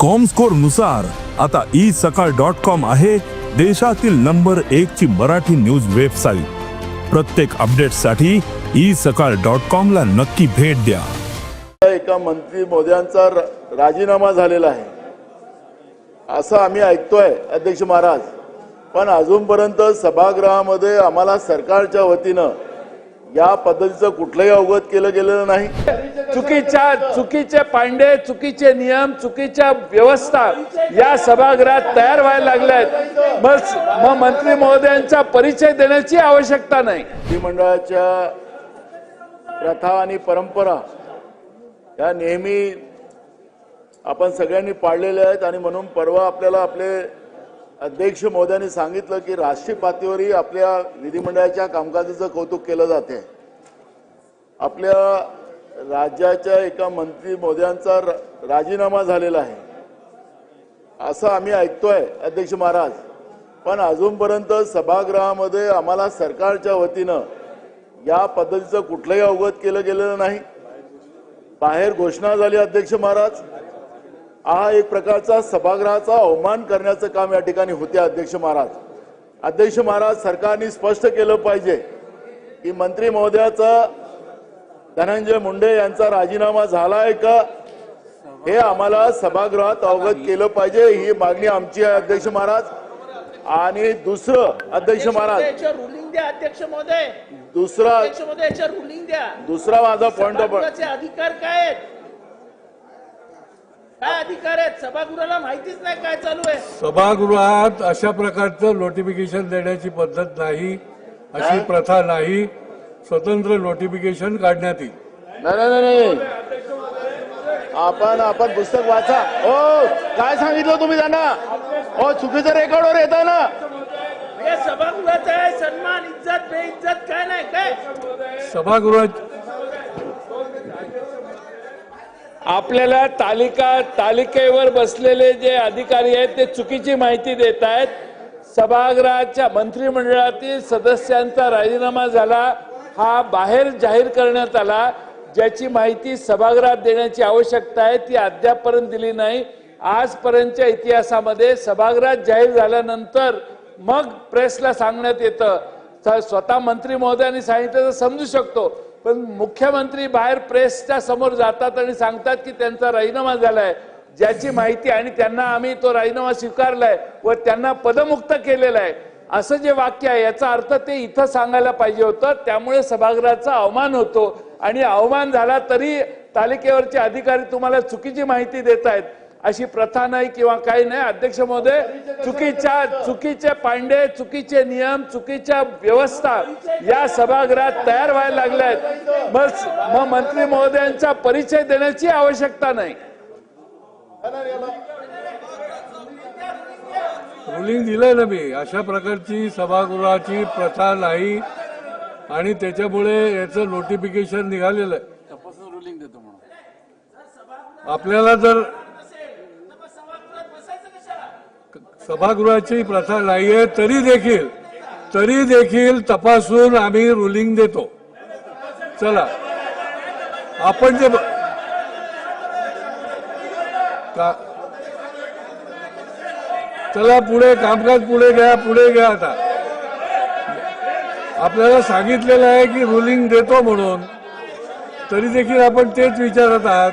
कॉमस्कोरनुसार आता ई सकाळ dot com आहे देशातील नंबर एक ची मराठी न्यूज वेबसाईट प्रत्येक अपडेटसाठी ई सकाळ डॉट कॉम ला नक्की भेट द्या. एका मंत्री मोद्यांचा र- राजीनामा झालेला आहे. असं आम्ही ऐकतोय अध्यक्ष महाराज. पण अजूनपर्यंत सभागृहामध्ये आम्हाला सरकारच्या वतीनं या पद्धतीचं कुठलंही अवगत केलं गेलेलं नाही. चुकीच्या चुकीचे पांडे चुकीचे नियम चुकीच्या व्यवस्था या सभागृहात तयार व्हायला लागल्या आहेत मग मग मंत्री महोदयांचा परिचय देण्याची आवश्यकता नाही. विधिमंडळाच्या प्रथा आणि परंपरा या नेहमी आपण सगळ्यांनी पाळलेल्या आहेत आणि म्हणून परवा आपल्याला आपले अध्यक्ष मोद्यांनी सांगितलं की राष्ट्रीय पातळीवरही आपल्या विधिमंडळाच्या कामकाजाचं कौतुक केलं जाते आपल्या राज्याच्या एका मंत्री मोद्यांचा र- राजीनामा झालेला आहे. असं आम्ही ऐकतोय अध्यक्ष महाराज. पण अजूनपर्यंत सभागृहामध्ये आम्हाला सरकारच्या वतीनं या पद्धतीचं कुठलंही अवगत केलं गेलेलं नाही. बाहेर घोषणा झाली अध्यक्ष महाराज. हा एक प्रकारचा सभागृहाचा अवमान करण्याचं काम या ठिकाणी होते अध्यक्ष महाराज. अध्यक्ष महाराज सरकारने स्पष्ट केलं पाहिजे की मंत्री महोदयाचा धनंजय मुंडे यांचा राजीनामा झालाय का? हे आम्हाला सभागृहात अवगत केलं पाहिजे. ही मागणी आमची आहे अध्यक्ष महाराज. आणि दुसरं अध्यक्ष महाराज. रुलिंग द्या अध्यक्ष महोदय दुसरा अध्यक्ष महोदय याच्यावर रुलिंग द्या. दुसरा माझा पॉइंट ऑफ सभागृहाचे अधिकार काय आहेत? काय अधिकार आहेत? सभागृहाला माहितीच नाही काय चालू आहे. सभागृहात अशा प्रकारचं नोटिफिकेशन देण्याची पद्धत नाही अशी प्रथा नाही. स्वतंत्र नोटिफिकेशन काढण्यात येईल. नाही नाही नाही, आपण आपण पुस्तक वाचा. हो काय सांगितलं तुम्ही त्यांना? हो चुकीचं रेकॉर्डवर येत आहे ना. हे सभागृहाचा आहे सन्मान इज्जत बेइज्जत काय नाही काय? सभागृहात आपल्याला तालिका तालिकेवर बसलेले जे अधिकारी आहेत ते चुकीची माहिती देत आहेत सभागृहाच्या मंत्रिमंडळातील सदस्यांचा राजीनामा झाला. हा बाहेर जाहीर करण्यात आला. ज्याची माहिती सभागृहात देण्याची आवश्यकता आहे ती अद्यापपर्यंत दिली नाही. आजपर्यंतच्या इतिहासामध्ये सभागृहात जाहीर झाल्यानंतर मग प्रेसला सांगण्यात येतं. स्वतः मंत्री महोदयांनी सांगितलं तर समजू शकतो. पण मुख्यमंत्री बाहेर प्रेसच्या समोर जातात आणि सांगतात की त्यांचा राजीनामा झालाय. ज्याची माहिती आणि त्यांना आम्ही तो राजीनामा स्वीकारलाय व त्यांना पदमुक्त केलेला आहे असं जे वाक्य आहे याचा अर्थ ते इथं सांगायला पाहिजे होतं. त्यामुळे सभागृहाचा अवमान होतो. आणि अवमान झाला तरी तालिकेवरचे अधिकारी तुम्हाला चुकीची माहिती देत आहेत. अशी प्रथा नाही किंवा काही नाही. अध्यक्ष महोदय चुकीच्या चुकीचे पांडे चुकीचे नियम चुकीच्या व्यवस्था या सभागृहात तयार व्हायला लागल्या आहेत. मग मग मंत्री महोदयांचा परिचय देण्याची आवश्यकता नाही. रुलिंग दिलंय ना मी. अशा प्रकारची सभागृहाची प्रथा नाही. आणि त्याच्यामुळे याचं नोटिफिकेशन निघालेलं आहे. आपल्याला जर सभागृहाची प्रथा नाहीये तरी देखील तरी देखील तपासून आम्ही रुलिंग देतो. चला. आपण जे का चला पुढे कामकाज पुढे घ्या पुढे घ्या आता. आपल्याला सांगितलेलं आहे की रुलिंग देतो म्हणून. तरी देखील आपण तेच विचारत आहात.